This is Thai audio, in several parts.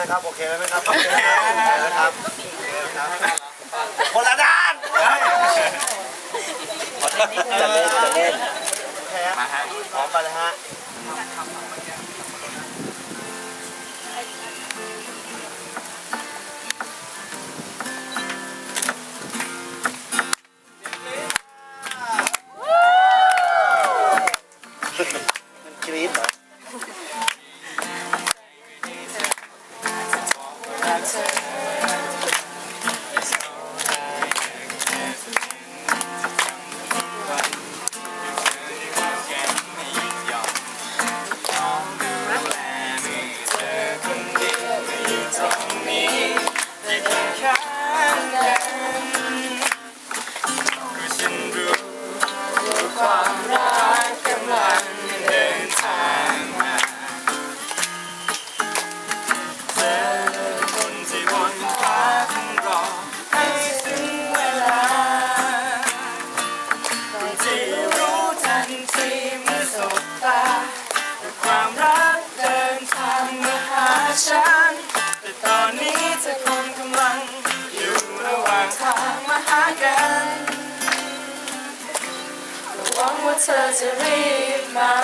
นะครับ โอเคแล้วนะครับโอเคแล้วนะครับโอเคนะครับคนละด้านเฮ้จะเล่นจะเล่นโอเคฮะพร้อมไปเลยฮะ ฉัน แต่ตอนนี้เธอคงกำลัง อยู่ระหว่างทางมาหากันหวังว่าเธอจะรีบมา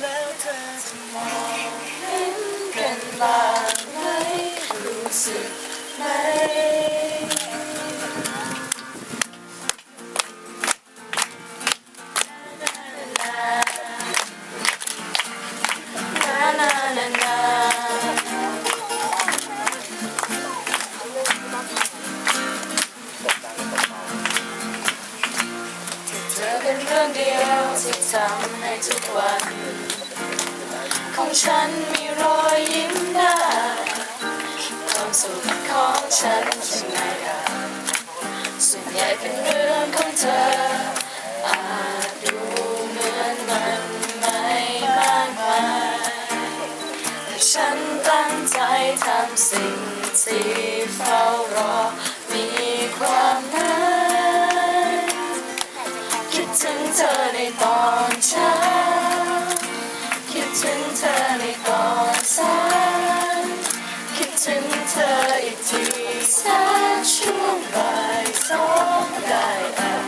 แล้วเธอจะมองเห็นกันบ้างไหมรู้สึก เธอเป็นเรื่องเดียวที่ทำให้ทุกวัน ของฉันมีรอยยิ้มได้ความสุขของฉันเป็นไงล่ะส่วนใหญ่เป็นเรื่องของเธอ สิ่งที่เฝ้ารอ มีความหมายคิดถึงเธอในตอนเช้า คิดถึงเธอในตอนสายคิดถึงเธออีกทีสักช่วงบ่ายสองได้แอบ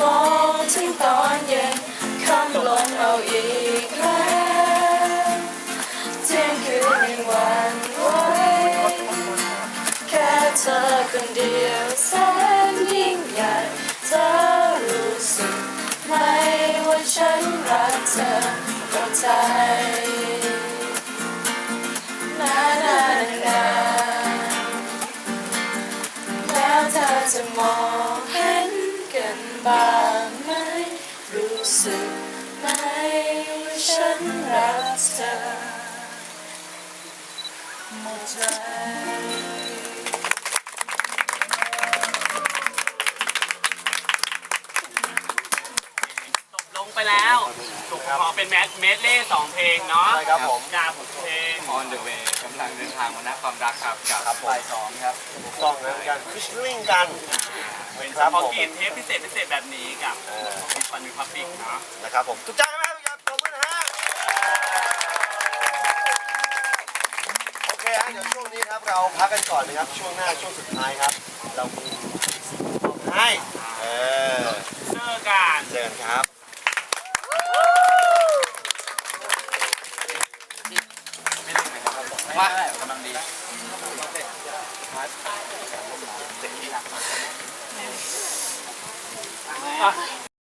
มองถึงตอนเย็นคำลงเอาอีก เธอคนเดียวแสนยิ่งใหญ่เธอรู้สึกไหมว่าฉันรักเธอเข้าใจนานานาแล้วเธอจะมองเห็นกันบ้างไหมรู้สึกไหมว่าฉันรักเธอหมดใจ แล้วขอเป็นแมสเมดเล่สองเพลงเนาะใช่ครับผมจากเพลง On the way กำลังเดินทางมานักความรักครับกับครับผม บ่ายสองครับถูกต้องนะการฟิชริ่งกันเป็นครับเฉพาะผมกิจเทปพิเศษพิเศษแบบนี้กับเออมีฟันมีพับบิกเนาะนะครับผมทุกใจไหมครับครับผมนะฮะโอเคฮะเดี๋ยวช่วงนี้ครับเราพักกันก่อนนะครับช่วงหน้าช่วงสุดท้ายครับ เรามีสิ่งของให้เออเจอกัน เจอกันครับ ว่ากำลังดี อะ